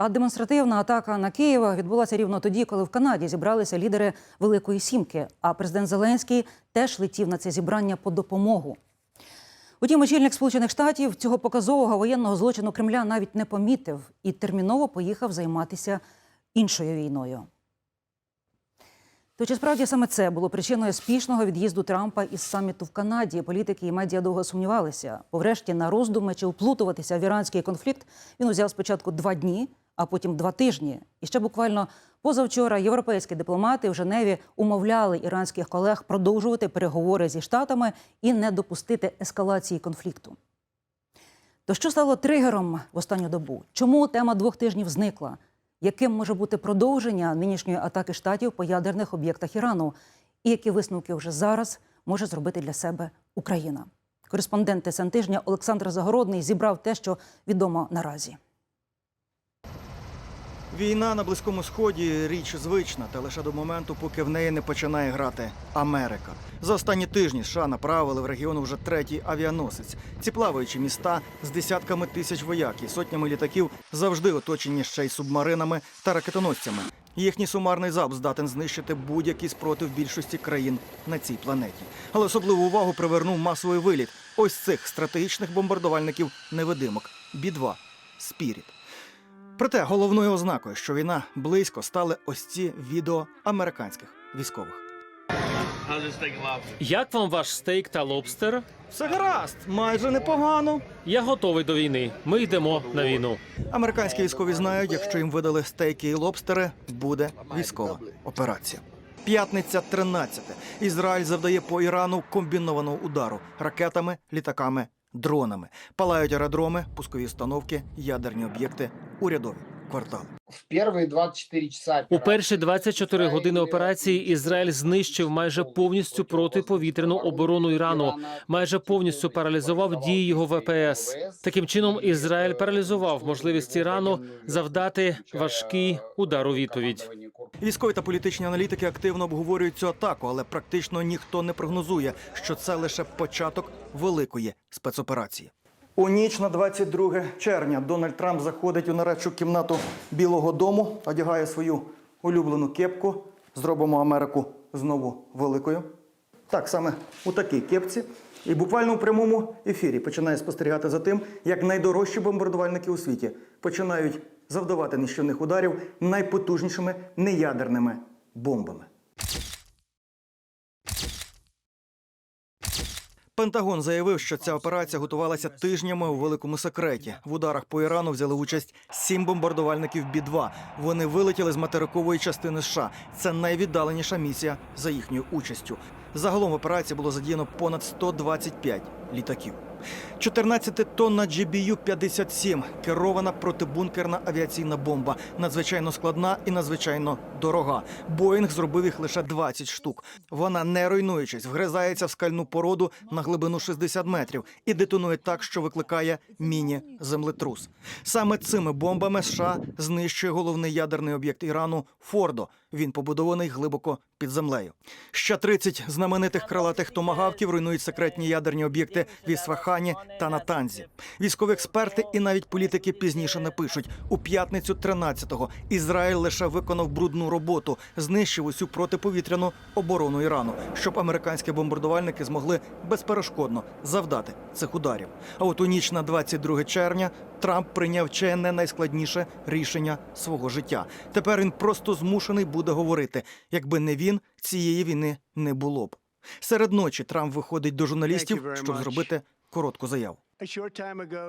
А демонстративна атака на Київ відбулася рівно тоді, коли в Канаді зібралися лідери Великої Сімки. А президент Зеленський теж летів на це зібрання по допомогу. Утім, очільник Сполучених Штатів цього показового воєнного злочину Кремля навіть не помітив і терміново поїхав займатися іншою війною. То чи справді саме це було причиною спішного від'їзду Трампа із саміту в Канаді? Політики і медіа довго сумнівалися. Поврешті на роздуми чи вплутуватися в іранський конфлікт він узяв спочатку два дні, а потім два тижні. І ще буквально позавчора європейські дипломати в Женеві умовляли іранських колег продовжувати переговори зі штатами і не допустити ескалації конфлікту. То що стало тригером в останню добу? Чому тема двох тижнів зникла? Яким може бути продовження нинішньої атаки штатів по ядерних об'єктах Ірану? І які висновки вже зараз може зробити для себе Україна? Кореспондент ТСН тижня Олександр Загородний зібрав те, що відомо наразі. Війна на Близькому Сході річ звична, та лише до моменту, поки в неї не починає грати Америка. За останні тижні США направили в регіон уже третій авіаносець. Ці плаваючі міста з десятками тисяч вояків, сотнями літаків завжди оточені ще й субмаринами та ракетоносцями. Їхній сумарний залп здатен знищити будь-який спротив більшості країн на цій планеті. Але особливу увагу привернув масовий виліт ось цих стратегічних бомбардувальників невидимок Бі-2 Спіріт. Проте головною ознакою, що війна близько, стали ось ці відео американських військових. Як вам ваш стейк та лобстер? Все гаразд, майже непогано. Я готовий до війни. Ми йдемо на війну. Американські військові знають, якщо їм видали стейки і лобстери, буде військова операція. П'ятниця 13. Ізраїль завдає по Ірану комбінованого удару ракетами, літаками, дронами. Палають аеродроми, пускові установки, ядерні об'єкти, урядові квартали. в первые 24 часа У перші 24 години операції Ізраїль знищив майже повністю протиповітряну оборону Ірану, майже повністю паралізував дії його ВПС. Таким чином, Ізраїль паралізував можливість Ірану завдати важкий удар у відповідь. Військові та політичні аналітики активно обговорюють цю атаку, але практично ніхто не прогнозує, що це лише початок великої спецоперації. У ніч на 22 червня Дональд Трамп заходить у нарадчу кімнату Білого Дому, одягає свою улюблену кепку. Зробимо Америку знову великою. Так саме у такій кепці. І буквально у прямому ефірі починає спостерігати за тим, як найдорожчі бомбардувальники у світі починають завдавати нищівних ударів найпотужнішими неядерними бомбами. Пентагон заявив, що ця операція готувалася тижнями у великому секреті. В ударах по Ірану взяли участь сім бомбардувальників Бі-2. Вони вилетіли з материкової частини США. Це найвіддаленіша місія за їхньою участю. Загалом в операції було задіяно понад 125 літаків. 14-тонна GBU-57 – керована протибункерна авіаційна бомба. Надзвичайно складна і надзвичайно дорога. Боїнг зробив їх лише 20 штук. Вона, не руйнуючись, вгризається в скальну породу на глибину 60 метрів і детонує так, що викликає міні-землетрус. Саме цими бомбами США знищує головний ядерний об'єкт Ірану Фордо. Він побудований глибоко під землею. Ще 30 знаменитих крилатих томагавків руйнують секретні ядерні об'єкти в Ісфахані та Натанзі. Військові експерти і навіть політики пізніше напишуть у п'ятницю 13-го Ізраїль лише виконав брудну роботу, знищив усю протиповітряну оборону Ірану, щоб американські бомбардувальники змогли безперешкодно завдати цих ударів. А от у ніч на 22 червня Трамп прийняв чи не найскладніше рішення свого життя. Тепер він просто змушений буде говорити, якби не він, цієї війни не було б. Серед ночі Трамп виходить до журналістів, щоб зробити коротку заяву.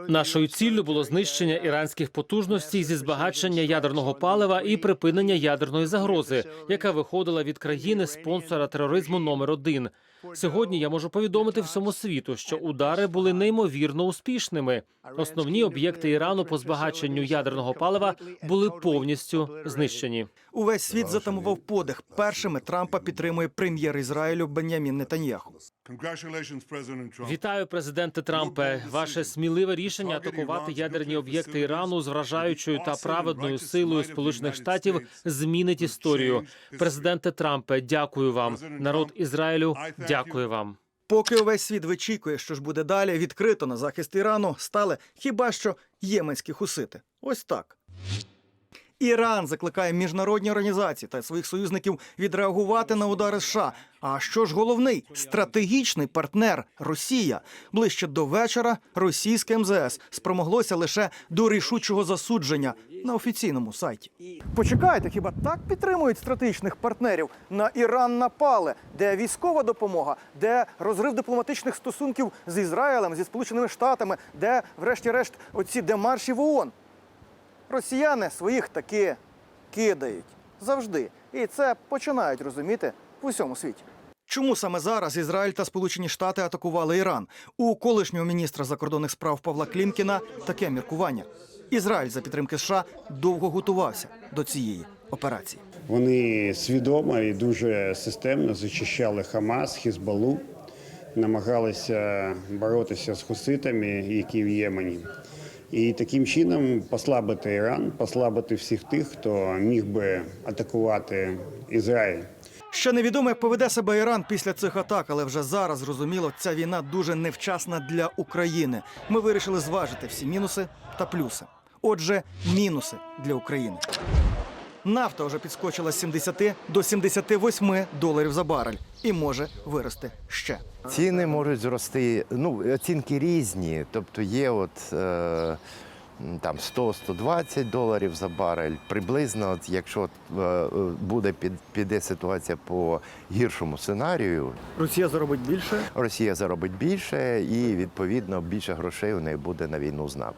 Нашою ціллю було знищення іранських потужностей зі збагачення ядерного палива і припинення ядерної загрози, яка виходила від країни спонсора тероризму номер один. Сьогодні я можу повідомити всьому світу, що удари були неймовірно успішними. Основні об'єкти Ірану по збагаченню ядерного палива були повністю знищені. Увесь світ затамував подих. Першими Трампа підтримує прем'єр Ізраїлю Бенямін Нетаньяху. Вітаю, президенте Трампе. Ваше сміливе рішення атакувати ядерні об'єкти Ірану з вражаючою та праведною силою Сполучених Штатів змінить історію. Президенте Трампе, дякую вам. Народ Ізраїлю, дякую вам. Поки увесь світ вичікує, що ж буде далі, відкрито на захист Ірану стали хіба що єменські хусити. Ось так. Іран закликає міжнародні організації та своїх союзників відреагувати на удари США. А що ж головний стратегічний партнер Росія? Ближче до вечора російське МЗС спромоглося лише до рішучого засудження на офіційному сайті. Почекайте, хіба так підтримують стратегічних партнерів? На Іран напали, де військова допомога, де розрив дипломатичних стосунків з Ізраїлем, зі Сполученими Штатами, де, врешті-решт, оці демарші в ООН. Росіяни своїх таки кидають завжди. І це починають розуміти в усьому світі. Чому саме зараз Ізраїль та Сполучені Штати атакували Іран? У колишнього міністра закордонних справ Павла Клімкіна таке міркування. Ізраїль за підтримки США довго готувався до цієї операції. Вони свідомо і дуже системно зачищали Хамас, Хізбалу, намагалися боротися з хуситами, які в Ємені. І таким чином послабити Іран, послабити всіх тих, хто міг би атакувати Ізраїль. Ще невідомо, як поведе себе Іран після цих атак, але вже зараз зрозуміло, ця війна дуже невчасна для України. Ми вирішили зважити всі мінуси та плюси. Отже, мінуси для України. Нафта вже підскочила з 70 до 78 доларів за барель і може вирости ще. Ціни можуть зрости. Ну, оцінки різні. Тобто є от. Е, там 100-120 доларів за барель. Приблизно, от, якщо е, буде під, піде ситуація по гіршому сценарію, Росія заробить більше. Росія заробить більше і відповідно більше грошей у неї буде на війну з нами.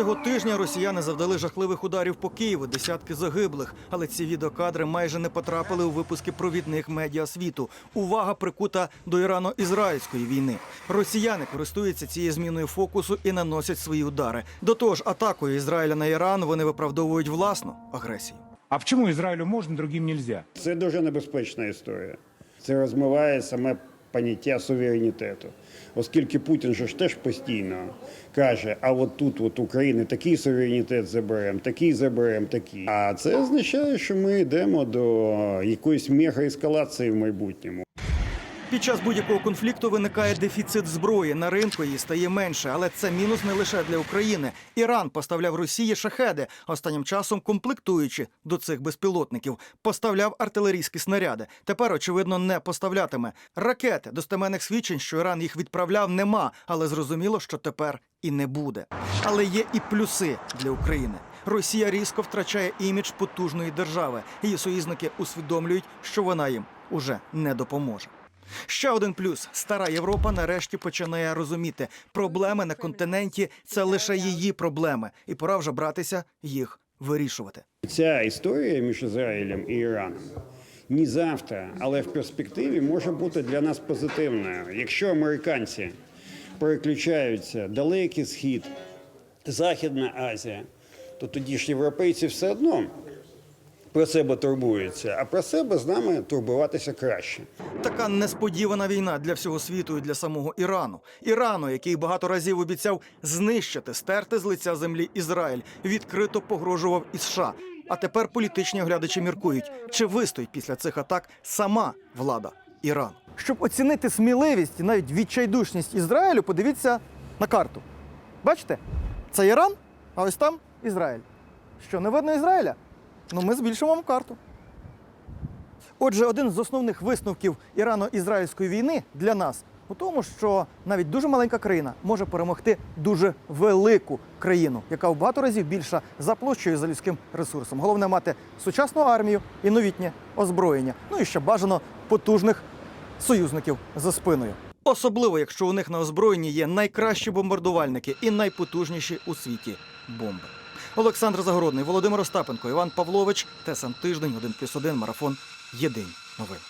Цього тижня росіяни завдали жахливих ударів по Києву, десятки загиблих. Але ці відеокадри майже не потрапили у випуски провідних медіа світу. Увага прикута до ірано-ізраїльської війни. Росіяни користуються цією зміною фокусу і наносять свої удари. До того ж, атакою Ізраїля на Іран вони виправдовують власну агресію. А почему Израилю можно, другим нельзя? Це дуже небезпечна історія. Це розмиває саме поняття суверенітету. Оскільки Путін же ж теж постійно каже, а от тут от України такий суверенітет заберемо, такий заберемо, такий. А це означає, що ми йдемо до якоїсь мегаескалації в майбутньому. Під час будь-якого конфлікту виникає дефіцит зброї. На ринку її стає менше, але це мінус не лише для України. Іран поставляв Росії шахеди, останнім часом комплектуючи до цих безпілотників. Поставляв артилерійські снаряди. Тепер, очевидно, не поставлятиме. Ракети достеменних свідчень, що Іран їх відправляв, нема, але зрозуміло, що тепер і не буде. Але є і плюси для України. Росія різко втрачає імідж потужної держави. Її союзники усвідомлюють, що вона їм уже не допоможе. Ще один плюс: стара Європа нарешті починає розуміти, проблеми на континенті це лише її проблеми, і пора вже братися їх вирішувати. Ця історія між Ізраїлем і Іраном не завтра, але в перспективі може бути для нас позитивною. Якщо американці переключаються далекий схід, Західна Азія, то тоді ж європейці все одно про себе турбуються, а про себе з нами турбуватися краще. Така несподівана війна для всього світу і для самого Ірану. Ірану, який багато разів обіцяв знищити, стерти з лиця землі Ізраїль, відкрито погрожував і США. А тепер політичні оглядачі міркують, чи вистоїть після цих атак сама влада Ірану. Щоб оцінити сміливість і навіть відчайдушність Ізраїлю, подивіться на карту. Бачите, це Іран, а ось там Ізраїль. Що не видно Ізраїля? Ну, ми збільшимо вам карту. Отже, один з основних висновків Ірано-Ізраїльської війни для нас у тому, що навіть дуже маленька країна може перемогти дуже велику країну, яка в багато разів більша за площею за людським ресурсом. Головне мати сучасну армію і новітнє озброєння. Ну і ще бажано потужних союзників за спиною. Особливо, якщо у них на озброєнні є найкращі бомбардувальники і найпотужніші у світі бомби. Олександр Загородний, Володимир Остапенко, Іван Павлович, Тесан Тиждень, 1+,1, Марафон. Єдині новини.